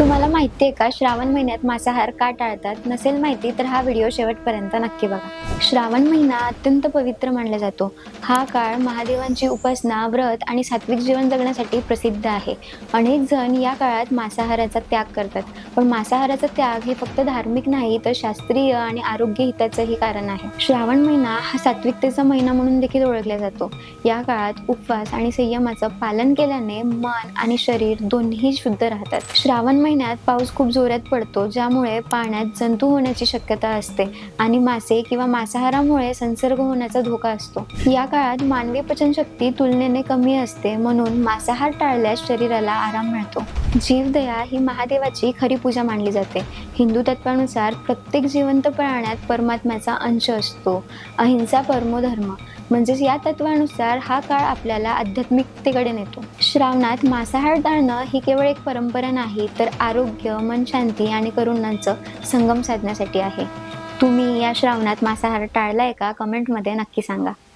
तुम्हाला माहिती आहे का श्रावण महिन्यात मांसाहार का टाळतात नसेल माहिती तर हा व्हिडिओ शेवटपर्यंत नक्की बघा. श्रावण महिना अत्यंत पवित्र मानला जातो. हा काळ महादेवांची उपासना व्रत आणि सात्विक जीवन जगण्यासाठी प्रसिद्ध आहे. अनेक जण या काळात मांसाहाराचा त्याग करतात. पण मांसाहाराचा त्याग हे फक्त धार्मिक नाही तर शास्त्रीय आणि आरोग्य हिताचंही कारण आहे. श्रावण महिना हा सात्विकतेचा महिना म्हणून देखील ओळखला जातो. या काळात उपवास आणि संयमाचं पालन केल्याने मन आणि शरीर दोन्ही शुद्ध राहतात. श्रावण महिन्यात पाऊस खूप जोरात पडतो ज्यामुळे पाण्यात जंतू होण्याची शक्यता असते आणि मासे किंवा मांसाहारामुळे संसर्ग होण्याचा धोका असतो. या काळात मानवी पचनशक्ती तुलनेने कमी असते म्हणून मांसाहार टाळल्यास शरीराला आराम मिळतो. जीवदया ही महादेवाची खरी पूजा मानली जाते. हिंदू तत्वानुसार प्रत्येक जिवंत प्राण्यात परमात्म्याचा अंश असतो. अहिंसा परमोधर्म म्हणजेच या तत्वानुसार हा काळ आपल्याला आध्यात्मिकतेकडे नेतो. श्रावणात मांसाहार टाळणं ही केवळ एक परंपरा नाही तर आरोग्य मन शांती आणि करुणांचं संगम साधण्यासाठी आहे. तुम्ही या श्रावणात मांसाहार टाळलाय का? कमेंटमध्ये नक्की सांगा.